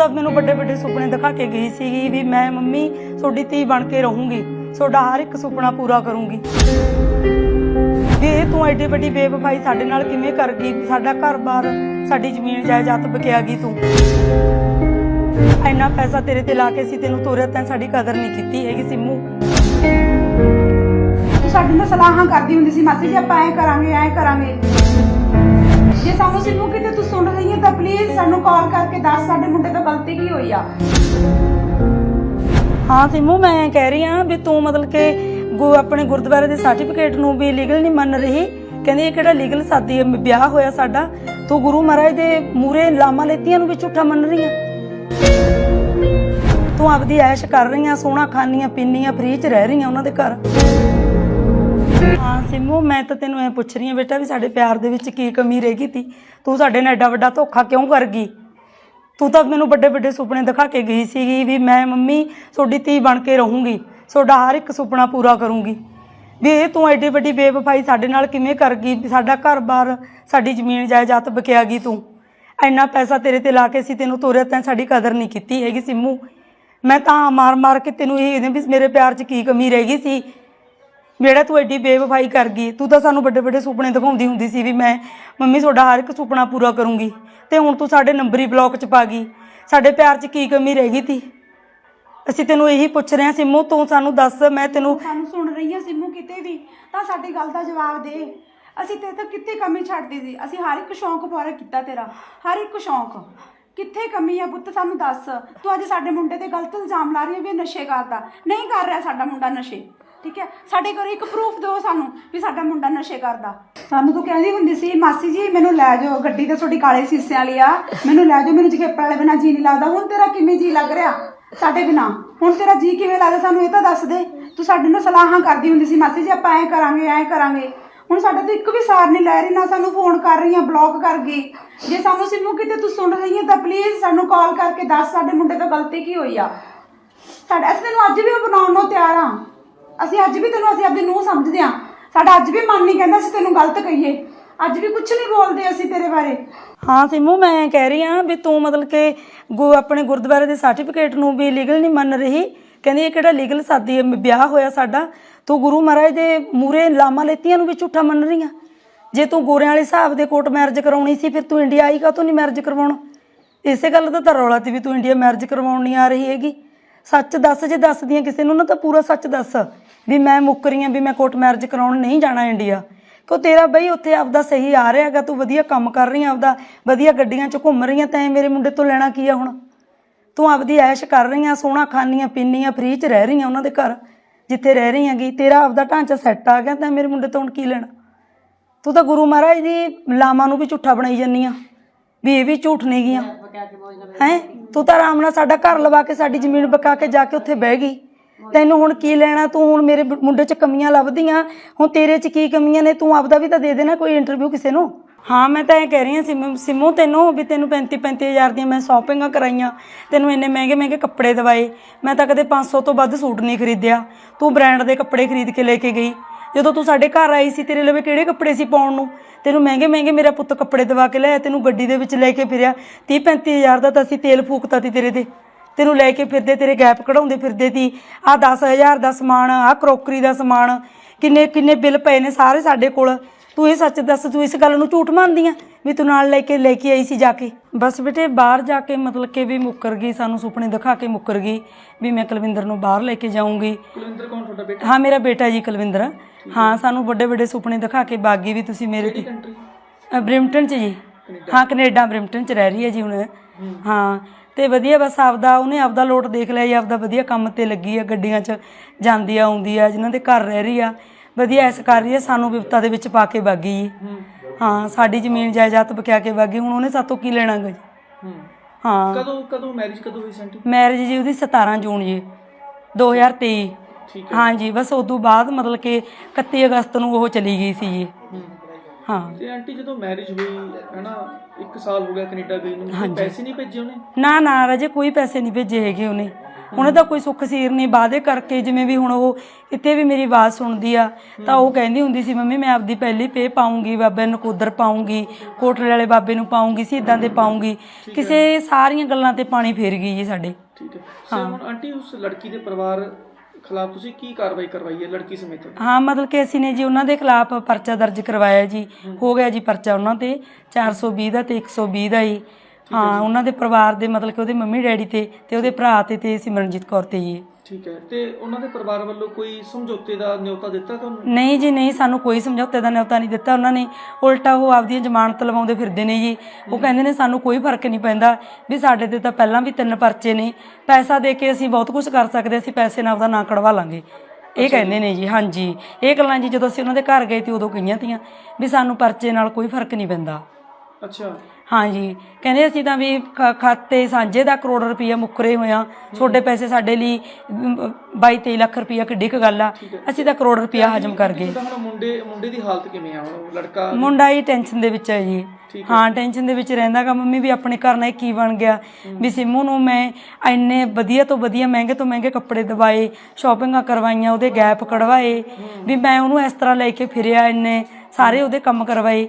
ਤਾਂ ਮੈਨੂੰ ਵੱਡੇ ਵੱਡੇ ਸੁਪਨੇ ਦਿਖਾ ਕੇ ਗਈ ਸੀਗੀ ਵੀ ਮੈਂ ਮੰਮੀ, ਤੁਹਾਡੀ ਧੀ ਬਣ ਕੇ ਰਹੂੰਗੀ। ਤੁਹਾਡਾ ਹਰ ਇੱਕ ਸੁਪਨਾ ਪੂਰਾ ਕਰੂੰਗੀ। ਇਹ ਤੂੰ ਐਡੀ ਵੱਡੀ ਬੇਵਫਾਈ ਸਾਡੇ ਨਾਲ ਕਿਵੇਂ ਕਰ ਗਈ? ਸਾਡਾ ਘਰ-ਬਾਰ, ਸਾਡੀ ਜ਼ਮੀਨ ਜਾਇਦਾਦ ਬਕਿਆ ਗਈ ਤੂੰ। ਇੰਨਾ ਪੈਸਾ ਤੇਰੇ ਤੇ ਲਾ ਕੇ ਸੀ ਤੈਨੂੰ ਤੋਰਿਆ ਤੈਂ ਸਾਡੀ ਕਦਰ ਨਹੀਂ ਕੀਤੀ ਹੈਗੀ ਸਿੰਮੂ। ਤੂੰ ਨਾਲ ਸਲਾਹਾਂ ਕਰਦੀ ਹੁੰਦੀ ਸੀ, ਮਾਸੀ ਜੀ, ਆਪਾਂ ਐ ਕਰਾਂਗੇ ਐ ਕਰਾਂਗੇ। ਜੇ ਸਾਨੂੰ ਸਿੱਧੂ ਕਿਤੇ ਤੂੰ ਸੁਣ ਰਹੀ ਹੈ ਤਾਂ ਪਲੀਜ਼ ਸਾਨੂੰ ਕਾਲ ਕਰਕੇ ਦੱਸ ਸਾਡੇ ਮੁੰਡੇ ਤੋਂ ਗਲਤੀ ਕੀ ਹੋਈ ਆ? ਹਾਂ ਸਿੰਮੂ ਮੈਂ ਕਹਿ ਰਹੀ ਹਾਂ ਵੀ ਤੂੰ ਮਤਲਬ ਕਿ ਗੁ- ਆਪਣੇ ਗੁਰਦੁਆਰੇ ਦੇ ਸਰਟੀਫਿਕੇਟ ਨੂੰ ਵੀ ਲੀਗਲ ਨਹੀਂ ਮੰਨ ਰਹੀ। ਕਹਿੰਦੀ ਇਹ ਕਿਹੜਾ ਲੀਗਲ ਸਾਦੀ ਹੈ, ਵਿਆਹ ਹੋਇਆ ਸਾਡਾ। ਤੂੰ ਗੁਰੂ ਮਹਾਰਾਜ ਦੇ ਮੂਰੇ ਲਾਮਾ ਲੈਤੀਆਂ ਨੂੰ ਵੀ ਝੂਠਾ ਮੰਨ ਰਹੀ ਆ। ਤੂੰ ਆਪਦੀ ਐਸ਼ ਕਰ ਰਹੀ ਆ ਸੋਹਣਾ ਖਾਨੀਆਂ ਪੀਨੀਆਂ ਫ੍ਰੀ ਚ ਰਹਿ ਰਹੀ ਆ ਉਹਨਾਂ ਦੇ ਘਰ। ਹਾਂ, ਸਿੰਮੂ, ਮੈਂ ਤਾਂ ਤੈਨੂੰ ਐ ਪੁੱਛ ਰਹੀ ਹਾਂ ਬੇਟਾ ਵੀ ਸਾਡੇ ਪਿਆਰ ਦੇ ਵਿੱਚ ਕੀ ਕਮੀ ਰਹਿ ਗਈ ਤੀ? ਤੂੰ ਸਾਡੇ ਨਾਲ ਐਡਾ ਵੱਡਾ ਧੋਖਾ ਕਿਉਂ ਕਰ ਗਈ? ਤੂੰ ਤਾਂ ਮੈਨੂੰ ਵੱਡੇ ਵੱਡੇ ਸੁਪਨੇ ਦਿਖਾ ਕੇ ਗਈ ਸੀਗੀ ਵੀ ਮੈਂ ਮੰਮੀ ਤੁਹਾਡੀ ਧੀ ਬਣ ਕੇ ਰਹੂੰਗੀ ਤੁਹਾਡਾ ਹਰ ਇੱਕ ਸੁਪਨਾ ਪੂਰਾ ਕਰੂੰਗੀ। ਵੀ ਇਹ ਤੂੰ ਐਡੀ ਵੱਡੀ ਬੇਵਫਾਈ ਸਾਡੇ ਨਾਲ ਕਿਵੇਂ ਕਰ ਗਈ? ਵੀ ਸਾਡਾ ਘਰ-ਬਾਰ, ਸਾਡੀ ਜ਼ਮੀਨ ਜਾਇਦਾਦ ਬਕਿਆ ਗਈ ਤੂੰ? ਇੰਨਾ ਪੈਸਾ ਤੇਰੇ ਤੇ ਲਾ ਕੇ ਸੀ, ਤੈਨੂੰ ਤੋਰਿਆ ਤੈਂ ਸਾਡੀ ਕਦਰ ਨਹੀਂ ਕੀਤੀ ਹੈਗੀ ਸਿੰਮੂ। ਮੈਂ ਤਾਂ ਮਾਰ-ਮਾਰ ਕੇ ਤੈਨੂੰ ਇਹ ਇਹਦੇ ਵੀ ਮੇਰੇ ਪਿਆਰ 'ਚ ਕੀ ਕਮੀ ਰਹਿ ਗਈ ਸੀ? ਜਿਹੜਾ ਤੂੰ ਐਡੀ ਬੇਵਫਾਈ ਕਰ ਗਈ, ਤੂੰ ਤਾਂ ਸਾਨੂੰ ਵੱਡੇ ਵੱਡੇ ਸੁਪਨੇ ਦਿਖਾਉਂਦੀ ਹੁੰਦੀ ਸੀ ਵੀ ਮੈਂ, ਮੰਮੀ ਤੁਹਾਡਾ ਹਰ ਇੱਕ ਸੁਪਨਾ ਪੂਰਾ ਕਰੂੰਗੀ। ਤੇ ਹੁਣ ਤੂੰ ਸਾਡੇ ਨੰਬਰੀ ਬਲੌਕ 'ਚ ਪਾ ਗਈ। ਸਾਡੇ ਪਿਆਰ 'ਚ ਕੀ ਕਮੀ ਰਹਿ ਗਈ ਤੀ? ਅਸੀਂ ਤੈਨੂੰ ਇਹੀ ਪੁੱਛ ਰਹੇ ਹਾਂ, ਸਿੰਮੂ, ਤੂੰ ਸਾਨੂੰ ਦੱਸ, ਮੈਂ ਤੈਨੂੰ ਸਾਨੂੰ ਸੁਣ ਰਹੀ ਹੈ ਸਿੰਮੂ ਕਿਤੇ ਵੀ, ਤਾਂ ਸਾਡੀ ਗੱਲ ਦਾ ਜਵਾਬ ਦੇ। ਅਸੀਂ ਤੇਰੇ ਤੋਂ ਕਿੱਥੇ ਕਮੀ ਛੱਡਦੀ ਸੀ? ਅਸੀਂ ਹਰ ਇੱਕ ਸ਼ੌਂਕ ਪੂਰਾ ਕੀਤਾ ਤੇਰਾ, ਹਰ ਇੱਕ ਸ਼ੌਂਕ। ਕਿੱਥੇ ਕਮੀ ਆ ਪੁੱਤ, ਸਾਨੂੰ ਦੱਸ। ਤੂੰ ਅੱਜ ਸਾਡੇ ਮੁੰਡੇ ਤੇ ਗਲਤ ਇਲਜ਼ਾਮ ਲਾ ਰਹੀ ਹੈ ਵੀ ਇਹ ਨਸ਼ੇ ਕਰਦਾ। ਨਹੀਂ ਕਰ ਰਿਹਾ ਸਾਡਾ ਮੁੰਡਾ ਨਸ਼ੇ। ਠੀਕ ਹੈ? ਸਾਡੇ ਘਰੇ ਇੱਕ ਪ੍ਰੂਫ ਦਿਓ ਸਾਨੂੰ ਵੀ ਸਾਡਾ ਮੁੰਡਾ ਨਸ਼ੇ ਕਰਦਾ। ਸਾਨੂੰ ਤੂੰ ਕਹਿੰਦੀ ਹੁੰਦੀ ਸੀ, ਮਾਸੀ ਜੀ, ਮੈਨੂੰ ਲੈ ਜਾਓ, ਗੱਡੀ ਤਾਂ ਤੁਹਾਡੀ ਕਾਲੇ ਸੀਸਿਆਂ ਵਾਲੀ ਆ। ਮੈਨੂੰ ਲੈ ਜਾਓ, ਮੈਨੂੰ ਜਗੇਪਰ ਵਾਲੇ ਬਿਨਾਂ ਜੀ ਨਹੀਂ ਲੱਗਦਾ। ਹੁਣ ਤੇਰਾ ਕਿਵੇਂ ਜੀ ਲੱਗ ਰਿਹਾ? ਸਾਡੇ ਬਿਨਾਂ। ਹੁਣ ਤੇਰਾ ਜੀ ਕਿਵੇਂ ਲੱਗਦਾ? ਸਾਨੂੰ ਇਹ ਤਾਂ ਦੱਸ ਦੇ। ਤੂੰ ਸਾਡੇ ਨਾਲ ਸਲਾਹਾਂ ਕਰਦੀ ਹੁੰਦੀ ਸੀ, ਮਾਸੀ ਜੀ, ਆਪਾਂ ਐ ਕਰਾਂਗੇ ਐ ਕਰਾਂਗੇ। ਹੁਣ ਸਾਡੇ ਤੋਂ ਇੱਕ ਵੀ ਸਾਰ ਨਹੀਂ ਲੈ ਰਹੀ, ਨਾ ਸਾਨੂੰ ਫੋਨ ਕਰ ਰਹੀ ਆ ਬਲੌਕ ਕਰ ਗਈ। ਜੇ ਸਾਨੂੰ ਸਿੰਮੂ ਕਿਤੇ ਤੂੰ ਸੁਣ ਰਹੀ ਹੈ ਤਾਂ ਪਲੀਜ਼ ਸਾਨੂੰ ਕਾਲ ਕਰਕੇ ਦੱਸ, ਸਾਡੇ ਮੁੰਡੇ ਤੋਂ ਗਲਤੀ ਕੀ ਹੋਈ ਆ? ਸਾਡਾ ਅਸੀਂ ਤੈਨੂੰ ਅੱਜ ਵੀ ਬਣਾਉਣ ਨੂੰ ਤਿਆਰ ਆ। ਅਸੀਂ ਅੱਜ ਵੀ ਤੈਨੂੰ ਅਸੀਂ ਆਪਣੀ ਨੂੰਹ ਸਮਝਦੇ ਆ ਸਾਡਾ ਅੱਜ ਵੀ ਮਨ ਨਹੀਂ ਕਹਿੰਦਾ ਅਸੀਂ ਤੈਨੂੰ ਗਲਤ ਕਹੀਏ। ਅੱਜ ਵੀ ਕੁਝ ਨਹੀਂ ਬੋਲਦੇ ਅਸੀਂ ਤੇਰੇ ਬਾਰੇ। ਹਾਂ ਸਿੰਮੂ ਮੈਂ ਕਹਿ ਰਹੀ ਹਾਂ ਵੀ ਤੂੰ ਮਤਲਬ ਕਿ ਗੁ- ਆਪਣੇ ਗੁਰਦੁਆਰੇ ਦੇ ਸਰਟੀਫਿਕੇਟ ਨੂੰ ਵੀ ਲੀਗਲ ਨਹੀਂ ਮੰਨ ਰਹੀ। ਕਹਿੰਦੀ ਇਹ ਕਿਹੜਾ ਲੀਗਲ ਸਾਦੀ ਹੈ, ਵਿਆਹ ਹੋਇਆ ਸਾਡਾ। ਤੂੰ ਗੁਰੂ ਮਹਾਰਾਜ ਦੇ ਮੂਰੇ ਲਾਮਾ ਲੈਤੀਆਂ ਨੂੰ ਵੀ ਝੂਠਾ ਮੰਨ ਰਹੀ ਆ ਜੇ ਤੂੰ ਗੋਰਿਆਂ ਵਾਲੇ ਹਿਸਾਬ ਦੇ ਕੋਰਟ ਮੈਰਿਜ ਕਰਾਉਣੀ ਸੀ ਫਿਰ ਤੂੰ ਇੰਡੀਆ ਆਈ ਕਾ ਤੂੰ ਨਹੀਂ ਮੈਰਿਜ ਕਰਵਾਉਣਾ? ਇਸੇ ਗੱਲ ਦਾ ਤਾਂ ਰੌਲਾ ਤੇ ਵੀ ਤੂੰ ਇੰਡੀਆ ਮੈਰਿਜ ਕਰਵਾਉਣ ਨਹੀਂ ਆ ਰਹੀ ਹੈਗੀ। ਸੱਚ ਦੱਸ ਜੇ ਦੱਸਦੀਆਂ ਕਿਸੇ ਨੂੰ ਨਾ ਤਾਂ ਪੂਰਾ ਸੱਚ ਦੱਸ। ਵੀ ਮੈਂ ਮੁੱਕ ਰਹੀ ਹਾਂ ਵੀ ਮੈਂ ਕੋਰਟ ਮੈਰਿਜ ਕਰਾਉਣ ਨਹੀਂ ਜਾਣਾ ਇੰਡੀਆ ਕਿਉਂ ਤੇਰਾ ਬਈ ਉੱਥੇ ਆਪਦਾ ਸਹੀ ਆ ਰਿਹਾ ਹੈਗਾ ਤੂੰ ਵਧੀਆ ਕੰਮ ਕਰ ਰਹੀ ਆ ਆਪਦਾ ਵਧੀਆ ਗੱਡੀਆਂ 'ਚ ਘੁੰਮ ਰਹੀ ਆ ਤੈਂ ਮੇਰੇ ਮੁੰਡੇ ਤੋਂ ਲੈਣਾ ਕੀ ਆ ਹੁਣ? ਤੂੰ ਆਪਦੀ ਐਸ਼ ਕਰ ਰਹੀ ਆ ਸੋਹਣਾ ਖਾਨੀਆਂ ਪੀਨੀਆਂ ਫ੍ਰੀ 'ਚ ਰਹਿ ਰਹੀ ਆ ਉਹਨਾਂ ਦੇ ਘਰ ਜਿੱਥੇ ਰਹਿ ਰਹੀ ਹੈਗੀ। ਤੇਰਾ ਆਪਦਾ ਢਾਂਚਾ ਸੈੱਟ ਆ ਗਿਆ ਤੈਂ ਮੇਰੇ ਮੁੰਡੇ ਤੋਂ ਹੁਣ ਕੀ ਲੈਣਾ? ਤੂੰ ਤਾਂ ਗੁਰੂ ਮਹਾਰਾਜ ਦੀ ਲਾਵਾਂ ਨੂੰ ਵੀ ਝੂਠਾ ਬਣਾਈ ਜੰਨੀ ਆ ਵੀ ਇਹ ਵੀ ਝੂਠ ਨਹੀਂ ਗੀਆਂ ਹੈ। ਤੂੰ ਤਾਂ ਆਰਾਮ ਨਾਲ ਸਾਡਾ ਘਰ ਲਵਾ ਕੇ, ਸਾਡੀ ਜ਼ਮੀਨ ਬਕਾ ਕੇ ਜਾ ਕੇ ਉੱਥੇ ਬਹਿ ਗਈ। ਤੈਨੂੰ ਹੁਣ ਕੀ ਲੈਣਾ? ਤੂੰ ਹੁਣ ਮੇਰੇ ਮੁੰਡੇ 'ਚ ਕਮੀਆਂ ਲੱਭਦੀਆਂ। ਹੁਣ ਤੇਰੇ 'ਚ ਕੀ ਕਮੀਆਂ ਨੇ? ਤੂੰ ਆਪਦਾ ਵੀ ਤਾਂ ਦੇ ਦੇਣਾ ਕੋਈ ਇੰਟਰਵਿਊ ਕਿਸੇ ਨੂੰ? ਹਾਂ, ਮੈਂ ਤਾਂ ਇਹ ਕਹਿ ਰਹੀ ਹਾਂ ਸਿਮ- ਸਿੰਮੂ, ਤੈਨੂੰ ਵੀ ਤੈਨੂੰ 35 35000 ਦੀਆਂ ਮੈਂ ਸ਼ਾਪਿੰਗਾਂ ਕਰਾਈਆਂ। ਤੈਨੂੰ ਇੰਨੇ ਮਹਿੰਗੇ ਮਹਿੰਗੇ ਕੱਪੜੇ ਦਵਾਏ। ਮੈਂ ਤਾਂ ਕਦੇ 500 ਤੋਂ ਵੱਧ ਸੂਟ ਨਹੀਂ ਖਰੀਦਿਆ। ਤੂੰ ਬ੍ਰਾਂਡ ਦੇ ਕੱਪੜੇ ਖਰੀਦ ਕੇ ਲੈ ਕੇ ਗਈ। ਜਦੋਂ ਤੂੰ ਸਾਡੇ ਘਰ ਆਈ ਸੀ, ਤੇਰੇ ਲਵੇ ਕਿਹੜੇ ਕੱਪੜੇ ਸੀ ਪਾਉਣ ਨੂੰ? ਤੈਨੂੰ ਮਹਿੰਗੇ ਮਹਿੰਗੇ ਮੇਰਾ ਪੁੱਤ ਕੱਪੜੇ ਦਵਾ ਕੇ ਲਿਆਇਆ, ਤੈਨੂੰ ਗੱਡੀ ਦੇ ਵਿੱਚ ਲੈ ਕੇ ਫਿਰਿਆ। 30 35000 ਦਾ ਤਾਂ ਅਸੀਂ ਤੇਲ ਫੂਕਤਾ ਸੀ ਤੇਰੇ ਤੇ। ਤੈਨੂੰ ਲੈ ਕੇ ਫਿਰਦੇ, ਤੇਰੇ ਗੈਪ ਕਢਾਉਂਦੇ ਫਿਰਦੇ ਸੀ ਆ 10000 ਦਾ ਸਮਾਨ ਆ ਕਰੋਕਰੀ ਦਾ ਸਮਾਨ, ਕਿੰਨੇ ਕਿੰਨੇ ਬਿੱਲ ਪਏ ਨੇ ਸਾਰੇ ਸਾਡੇ ਕੋਲ। ਤੂੰ ਇਹ ਸੱਚ ਦੱਸ, ਤੂੰ ਇਸ ਗੱਲ ਨੂੰ ਝੂਠ ਮੰਨਦੀ ਆ? ਵੀ ਤੂੰ ਨਾਲ ਲੈ ਕੇ ਲੈ ਕੇ ਆਈ ਸੀ ਜਾ ਕੇ? ਬਸ ਬੇਟੇ ਬਾਹਰ ਜਾ ਕੇ ਮਤਲਬ ਕਿ ਵੀ ਮੁੱਕਰ ਗਈ ਸਾਨੂੰ ਸੁਪਨੇ ਦਿਖਾ ਕੇ ਮੁੱਕਰ ਗਈ ਵੀ ਮੈਂ ਕੁਲਵਿੰਦਰ ਨੂੰ ਬਾਹਰ ਲੈ ਕੇ ਜਾਊਂਗੀ। ਕੁਲਵਿੰਦਰ ਕੌਣ ਤੁਹਾਡਾ ਬੇਟਾ? ਹਾਂ ਮੇਰਾ ਬੇਟਾ ਜੀ ਕੁਲਵਿੰਦਰ। ਹਾਂ ਸਾਨੂੰ ਵੱਡੇ ਵੱਡੇ ਸੁਪਨੇ ਦਿਖਾ ਕੇ ਬਾਗੀ ਵੀ ਤੁਸੀਂ ਮੇਰੇ ਤੇ ਬ੍ਰਿਮਟਨ ਚ ਜੀ। ਹਾਂ ਕੈਨੇਡਾ ਬ੍ਰਿਮਟਨ ਚ ਰਹਿ ਰਹੀ ਹੈ ਜੀ ਹੁਣ। ਹਾਂ। ਤੇ ਵਧੀਆ ਬਸ ਆਪਦਾ ਉਹਨੇ ਆਪਦਾ ਲੋਟ ਦੇਖ ਲਿਆ ਜੀ ਆਪਦਾ ਵਧੀਆ ਕੰਮ ਤੇ ਲੱਗੀ ਆ ਗੱਡੀਆਂ 'ਚ ਜਾਂਦੀ ਆ ਆਉਂਦੀ ਆ ਜਿਨ੍ਹਾਂ ਦੇ ਘਰ ਰਹਿ ਰਹੀ ਆ। ਵਧੀਆ ਐਸ ਕਰ ਰਹੀ ਆ ਸਾਨੂੰ ਵਿਪਤਾ ਦੇ ਵਿੱਚ ਪਾ ਕੇ ਬਾਗੀ ਜੀ। ਹਾਂ ਸਾਡੀ ਜ਼ਮੀਨ ਜਾਇਦਾਦ ਬਕਿਆ ਕੇ ਬਾਗੀ ਹੁਣ ਉਹਨੇ ਸਾਤੋਂ ਕੀ ਲੈਣਾ ਗਾ ਜੀ? ਹੂੰ। ਹਾਂ। ਕਦੋਂ ਕਦੋਂ ਮੈਰਿਜ ਕਦੋਂ ਹੋਈ ਸੈਂਟੀ ਮੈਰਿਜ ਜੀ ਉਹਦੀ 17 ਜੂਨ ਜੀ 2023 ਠੀਕ ਹਾਂ। ਜੀ ਬਸ ਉਦੋਂ ਬਾਅਦ ਮਤਲਬ ਕਿ 31 ਅਗਸਤ ਨੂੰ ਉਹ ਚਲੀ ਗਈ ਸੀ ਜੀ। ਹੂੰ। ਹਾਂ। ਤੇ ਆਂਟੀ ਜਦੋਂ ਮੈਰਿਜ ਹੋਈ ਹੈਨਾ 1 ਸਾਲ ਹੋ ਗਿਆ ਕੈਨੇਡਾ ਗਈ ਨੂੰ ਕੋਈ ਪੈਸੇ ਨਹੀਂ ਭੇਜੇ ਉਹਨੇ? ਨਾ ਨਾ ਰਾਜੇ ਕੋਈ ਪੈਸੇ ਨਹੀਂ ਭੇਜੇ ਹੈਗੇ ਉਹਨੇ। ਉਹਨੇ ਤਾਂ ਕੋਈ ਸੁੱਖ ਸੀਰ ਨਹੀਂ ਵਾਅਦੇ ਕਰਕੇ ਜਿਵੇਂ ਵੀ ਹੁਣ ਉਹ ਇੱਥੇ ਵੀ ਮੇਰੀ ਆਵਾਜ਼ ਸੁਣਦੀ ਆ ਤਾਂ ਉਹ ਕਹਿੰਦੀ ਹੁੰਦੀ ਸੀ ਮੰਮੀ ਮੈਂ ਆਪਦੀ ਪਹਿਲੀ ਪੇ ਪਾਉਂਗੀ ਬਾਬੇ ਨਕੋਦਰ ਪਾਉਂਗੀ ਕੋਟਲੇ ਵਾਲੇ ਬਾਬੇ ਨੂੰ ਪਾਉਂਗੀ ਸਿੱਧਾਂ ਦੇ ਪਾਉਂਗੀ। ਕਿਸੇ ਸਾਰੀਆਂ ਗੱਲਾਂ ਤੇ ਪਾਣੀ ਫੇਰ ਗਈ ਜੀ ਸਾਡੇ। ਠੀਕ ਹੈ। ਸੋ ਹੁਣ ਆਂਟੀ ਉਸ ਲੜਕੀ ਦੇ ਪਰਿਵਾਰ ਖਿਲਾਫ ਤੁਸੀਂ ਕੀ ਕਾਰਵਾਈ ਕਰਵਾਈ ਹੈ ਲੜਕੀ ਸਮੇਤ? ਹਾਂ ਮਤਲਬ ਕਿ ਅਸੀਂ ਨੇ ਜੀ ਉਹਨਾਂ ਦੇ ਖਿਲਾਫ ਪਰਚਾ ਦਰਜ ਕਰਵਾਇਆ ਜੀ। ਹੋ। ਗਿਆ ਜੀ ਪਰਚਾ ਉਹਨਾਂ ਤੇ 420 ਦਾ ਤੇ 120 ਦਾ ਜੀ ਹਾਂ ਉਹਨਾਂ ਦੇ ਪਰਿਵਾਰ ਦੇ ਮਤਲਬ ਕਿ ਉਹਦੇ ਮੰਮੀ ਡੈਡੀ ਤੇ ਤੇ ਉਹਦੇ ਭਰਾ ਤੇ ਤੇ ਸਿਮਰਨਜੀਤ ਕੌਰ ਤੇ ਜੀ। ਠੀਕ ਹੈ ਤੇ ਉਹਨਾਂ ਦੇ ਪਰਿਵਾਰ ਵੱਲੋਂ ਕੋਈ ਸਮਝੌਤੇ ਦਾ ਨਿਯੋਤਾ ਦਿੱਤਾ ਤੁਹਾਨੂੰ? ਨਹੀਂ ਜੀ ਨਹੀਂ ਸਾਨੂੰ ਕੋਈ ਸਮਝੌਤੇ ਦਾ ਨਿਯੋਤਾ ਨਹੀਂ ਦਿੱਤਾ ਉਹਨਾਂ ਨੇ। ਉਲਟਾ ਉਹ ਆਪਦੀਆਂ ਜ਼ਮਾਨਤ ਲਵਾਉਂਦੇ ਫਿਰਦੇ ਨੇ ਜੀ। ਉਹ ਕਹਿੰਦੇ ਨੇ ਸਾਨੂੰ ਕੋਈ ਫ਼ਰਕ ਨਹੀਂ ਪੈਂਦਾ ਵੀ ਸਾਡੇ ਤੇ ਤਾਂ ਪਹਿਲਾਂ ਵੀ ਤਿੰਨ ਪਰਚੇ ਨੇ। ਪੈਸਾ ਦੇ ਕੇ ਅਸੀਂ ਬਹੁਤ ਕੁਝ ਕਰ ਸਕਦੇ ਅਸੀਂ ਪੈਸੇ ਨਾਲ ਉਹਦਾ ਨਾਂ ਕਢਵਾ ਲਾਂਗੇ। ਇਹ ਕਹਿੰਦੇ ਨੇ ਜੀ ਹਾਂਜੀ। ਇਹ ਗੱਲਾਂ ਜੀ ਜਦੋਂ ਅਸੀਂ ਉਹਨਾਂ ਦੇ ਘਰ ਗਏ ਤੇ ਉਦੋਂ ਕਹੀਆਂ ਤੀਆਂ ਵੀ ਸਾਨੂੰ ਪਰਚੇ ਨਾਲ ਕੋਈ ਫ਼ਰਕ ਨਹੀਂ ਪੈਂਦਾ। ਅੱਛਾ। ਹਾਂਜੀ। ਕਹਿੰਦੇ ਅਸੀਂ ਤਾਂ ਵੀ ਖ- ਖਾਤੇ ਸਾਂਝੇ ਦਾ ਕਰੋੜ ਰੁਪਈਆ ਮੁੱਕਰੇ ਹੋਇਆ ਛੋਟੇ ਪੈਸੇ ਸਾਡੇ ਲਈ 22 23 ਲੱਖ ਰੁਪਈਆ ਕਿੱਡੀ ਕੁ ਗੱਲ ਆ। ਅਸੀਂ ਤਾਂ ਕਰੋੜ ਰੁਪਈਆ ਹਜਮ ਕਰ ਗਏ। ਹੁਣ ਮੁੰਡੇ ਮੁੰਡੇ ਦੀ ਹਾਲਤ ਕਿਵੇਂ ਆ? ਹੁਣ ਉਹ ਲੜਕਾ ਮੁੰਡਾ ਹੀ ਟੈਨਸ਼ਨ ਦੇ ਵਿੱਚ ਹੈ ਜੀ। ਹਾਂ। ਟੈਨਸ਼ਨ ਦੇ ਵਿੱਚ ਰਹਿੰਦਾਗਾ ਮੰਮੀ ਵੀ ਆਪਣੇ ਘਰ ਨਾਲ ਇਹ ਕੀ ਬਣ ਗਿਆ। ਵੀ ਸਿੰਮੂ ਨੂੰ ਮੈਂ ਇੰਨੇ ਵਧੀਆ ਤੋਂ ਵਧੀਆ ਮਹਿੰਗੇ ਤੋਂ ਮਹਿੰਗੇ ਕੱਪੜੇ ਦਵਾਏ ਸ਼ਾਪਿੰਗਾਂ ਕਰਵਾਈਆਂ ਉਹਦੇ ਗੈਪ ਕਢਵਾਏ ਵੀ ਮੈਂ ਉਹਨੂੰ ਇਸ ਤਰ੍ਹਾਂ ਲੈ ਕੇ ਫਿਰਿਆ ਇੰਨੇ ਸਾਰੇ ਉਹਦੇ ਕੰਮ ਕਰਵਾਏ।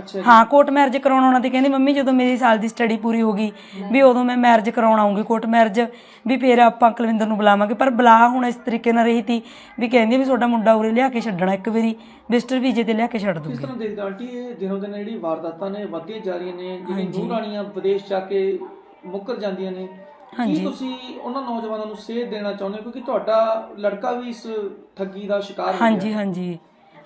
ਅੱਛਾ ਹਾਂ ਕੋਰਟ ਮੈਰਿਜ ਕਰਾਉਣ ਆਉਣਾ ਤੇ ਕਹਿੰਦੀ ਮੰਮੀ ਜਦੋਂ ਮੇਰੀ ਸਾਲ ਦੀ ਸਟੱਡੀ ਪੂਰੀ ਹੋ ਗਈ ਵੀ ਉਦੋਂ ਮੈਂ ਮੈਰਿਜ ਕਰਾਉਣ ਆਉਂਗੀ ਕੋਰਟ ਮੈਰਿਜ ਵੀ ਫੇਰ ਆਪਾਂ ਕੁਲਵਿੰਦਰ ਨੂੰ ਬੁਲਾਵਾਂਗੇ। ਪਰ ਬੁਲਾ ਹੁਣ ਇਸ ਤਰੀਕੇ ਨਾਲ ਰਹੀ ਤੀ ਵੀ ਕਹਿੰਦੀ ਵੀ ਤੁਹਾਡਾ ਮੁੰਡਾ ਉਰੇ ਲਿਆ ਕੇ ਛੱਡਣਾ ਇੱਕ ਵਾਰੀ ਵਿਜ਼ਟਰ ਵੀਜ਼ੇ ਤੇ ਲਿਆ ਕੇ ਛੱਡ ਇਸ ਦੂੰਗੀ ਤਰ੍ਹਾਂ ਦੇਖਦਾ ਆਂਟੀ ਇਹ ਦਿਨੋਂ ਦਿਨ ਜਿਹੜੀ ਵਾਰਦਾਤਾਂ ਨੇ ਵੱਧਦੀਆਂ ਜਾ ਰਹੀਆਂ ਨੇ ਜਿਹੜੀ ਰਾਣੀਆਂ ਵਿਦੇਸ਼ ਜਾ ਕੇ ਮੁੱਕਰ ਜਾਂਦੀਆਂ ਨੇ ਕੀ ਤੁਸੀਂ ਉਹਨਾਂ ਨੌਜਵਾਨਾਂ ਨੂੰ ਸੇਧ ਦੇਣਾ ਚਾਹੁੰਦੇ ਹੋ? ਕਿਉਂਕਿ ਤੁਹਾਡਾ ਲੜਕਾ ਵੀ ਇਸ ਠੱਗੀ ਦਾ ਸ਼ਿਕਾਰ ਹੋ ਗਿਆ। ਹਾਂਜੀ ਹਾਂਜੀ।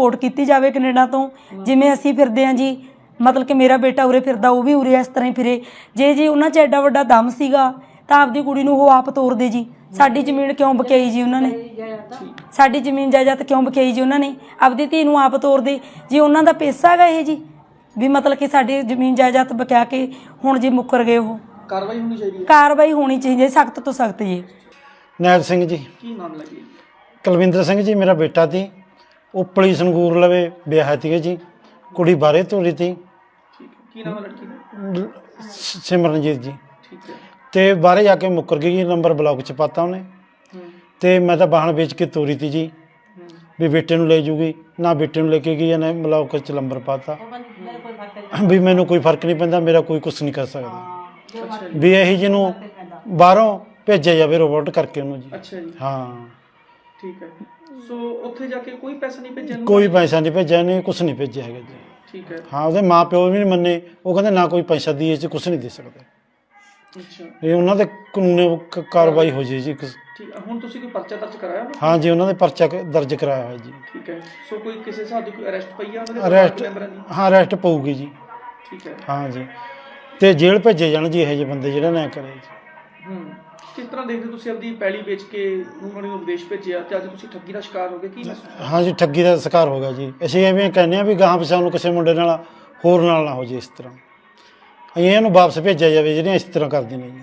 ਰਿਪੋਰਟ ਕੀਤੀ ਜਾਵੇ ਕੈਨੇਡਾ ਤੋਂ। ਜਿਵੇਂ ਅਸੀਂ ਫਿਰਦੇ ਆ ਜੀ ਮਤਲਬ ਕਿ ਮੇਰਾ ਬੇਟਾ ਉਰੇ ਫਿਰਦਾ ਉਹ ਵੀ ਉਰੇ ਇਸ ਤਰ੍ਹਾਂ ਹੀ ਫਿਰੇ। ਜੇ ਜੀ ਉਹਨਾਂ 'ਚ ਐਡਾ ਵੱਡਾ ਦਮ ਸੀਗਾ ਤਾਂ ਆਪਦੀ ਕੁੜੀ ਨੂੰ ਉਹ ਆਪ ਤੋਰਦੇ ਜੀ। ਸਾਡੀ ਜ਼ਮੀਨ ਕਿਉਂ ਬਕਾਈ ਜੀ ਉਹਨਾਂ ਨੇ? ਸਾਡੀ ਜ਼ਮੀਨ ਜਾਇਦਾਦ ਕਿਉਂ ਬਕਾਈ ਜੀ ਉਹਨਾਂ ਨੇ? ਆਪਦੀ ਧੀ ਨੂੰ ਆਪ ਤੋਰਦੇ। ਜੀ ਉਹਨਾਂ ਦਾ ਪੈਸਾ ਹੈਗਾ ਇਹ ਜੀ ਵੀ ਮਤਲਬ ਕਿ ਸਾਡੀ ਜ਼ਮੀਨ ਜਾਇਦਾਦ ਬਕਾ ਕੇ ਹੁਣ ਜੀ ਮੁੱਕਰ ਗਏ ਉਹ। ਕਾਰਵਾਈ ਹੋਣੀ ਚਾਹੀਦੀ ਹੈ। ਕਾਰਵਾਈ ਹੋਣੀ ਚਾਹੀਦੀ ਹੈ ਸਖਤ ਤੋਂ ਸਖਤ ਜੀ। ਨੈਲ ਸਿੰਘ ਜੀ। ਕੀ ਨਾਮ ਲੱਗੇ? ਕੁਲਵਿੰਦਰ ਸਿੰਘ ਜੀ ਮੇਰਾ ਬੇਟਾ ਸੀ। ਉਪਲੀ ਸੰਗੂਰ ਲਵੇ ਵਿਆਹ ਤੀਗੇ ਜੀ ਕੁੜੀ ਬਾਰੇ ਤੋਰੀ ਤੀ। ਠੀਕ ਹੈ। ਕੀ ਨਾਮ ਹੈ ਲੜਕੀ ਦਾ? ਲ- ਸ- ਸਿਮਰਨਜੀਤ ਜੀ। ਠੀਕ ਹੈ। ਤੇ ਬਾਹਰੇ ਜਾ ਕੇ ਮੁੱਕਰ ਗਈ ਜੀ ਨੰਬਰ ਬਲੌਕ ਚ ਪਾਤਾ ਉਹਨੇ। ਹੂੰ। ਤੇ ਮੈਂ ਤਾਂ ਬਾਹਣ ਵੇਚ ਕੇ ਤੋਰੀ ਤੀ ਜੀ। ਹੂੰ। ਵੀ ਬੇਟੇ ਨੂੰ ਲੈ ਜੂਗੀ ਨਾ ਬੇਟੇ ਨੂੰ ਲੈ ਕੇ ਗਈ ਇਹਨੇ ਬਲੌਕ ਚ ਨੰਬਰ ਪਾਤਾ। ਵੀ ਮੈਨੂੰ ਕੋਈ ਫ਼ਰਕ ਨਹੀਂ ਪੈਂਦਾ ਮੇਰਾ ਕੋਈ ਕੁਝ ਨਹੀਂ ਕਰ ਸਕਦਾ। ਵੀ ਇਹੀ ਜਿਹਨੂੰ ਬਾਹਰੋਂ ਭੇਜਿਆ ਜਾਵੇ ਰੋਬੋਟ ਕਰਕੇ ਉਹਨੂੰ ਜੀ। ਅੱਛਾ ਜੀ। ਹਾਂ। ਠੀਕ ਹੈ। ਸੋ ਉੱਥੇ ਜਾ ਕੇ ਕੋਈ ਪੈਸਾ ਨਹੀਂ ਭੇਜਿਆ? ਕੋਈ ਪੈਸਾ ਨਹੀਂ ਭੇਜਿਆ ਨਹੀਂ ਕੁਝ ਨਹੀਂ ਭੇਜਿਆ ਹੈਗਾ ਜੀ। ਠੀਕ ਹੈ। ਹਾਂ ਉਹਦੇ ਮਾਂ ਪਿਓ ਵੀ ਨਹੀਂ ਮੰਨੇ ਉਹ ਕਹਿੰਦੇ ਨਾ ਕੋਈ ਪੈਸਾ ਦੀਏ ਚ ਕੁਝ ਨਹੀਂ ਦੇ ਸਕਦੇ। ਅੱਛਾ। ਇਹ ਉਹਨਾਂ ਦੇ ਕਾਨੂੰਨੀ ਕ- ਕਾਰਵਾਈ ਹੋ ਜੇ ਜੀ ਕਿਸ- ਠੀਕ ਹੈ ਹੁਣ ਤੁਸੀਂ ਕੋਈ ਪਰਚਾ ਦਰਜ ਕਰਾਇਆ ਉਹਦਾ? ਹਾਂ ਜੀ ਉਹਨਾਂ ਦੇ ਪਰਚਾ ਕ- ਦਰਜ ਕਰਾਇਆ ਹੋਇਆ ਜੀ। ਠੀਕ ਹੈ ਸੋ ਕੋਈ ਕਿਸੇ ਹਿਸਾਬ ਦੀ ਕੋਈ ਅਰੈਸਟ ਪਈ ਆ ਉਹਨਾਂ ਦੇ ਅਰੈਸਟ ਪਰਿਵਾਰਕ ਮੈਂਬਰਾਂ ਦੀ? ਹਾਂ ਅਰੈਸਟ ਪਊਗੀ ਜੀ। ਠੀਕ ਹੈ। ਹਾਂ ਜੀ। ਤੇ ਜੇਲ੍ਹ ਭੇਜੇ ਜਾਣ ਜੀ ਇਹੋ ਜਿਹੇ ਬੰਦੇ ਜਿਹੜਾ ਨਾ ਕਰੇ ਜੀ। ਕਿਸ ਤਰ੍ਹਾਂ ਦੇਖਦੇ ਹੋ ਤੁਸੀਂ ਆਪਦੀ ਪੈਲੀ ਵੇਚ ਕੇ ਨੂੰਹ ਨੂੰ ਵਿਦੇਸ਼ ਭੇਜਿਆ ਤੇ ਅੱਜ ਤੁਸੀਂ ਠੱਗੀ ਦਾ ਸ਼ਿਕਾਰ ਹੋ ਗਏ, ਕੀ ਮਹਿਸੂਸ ਠੱਗੀ ਦਾ ਸ਼ਿਕਾਰ ਹੋ ਗਿਆ ਜੀ। ਅਸੀਂ ਐਵੇਂ ਕਹਿੰਦੇ ਆ ਵੀ ਗਾਹਾਂ ਪਿਛਾਂ ਨੂੰ ਕਿਸੇ ਮੁੰਡੇ ਨਾਲ, ਹੋਰ ਨਾਲ ਨਾ ਹੋ ਜੇ ਇਸ ਤਰ੍ਹਾਂ। ਅਸੀਂ ਇਹਨੂੰ ਵਾਪਸ ਭੇਜਿਆ ਜਾਵੇ, ਜਿਹੜੀਆਂ ਇਸ ਤਰ੍ਹਾਂ ਕਰਦੇ ਨੇ ਜੀ।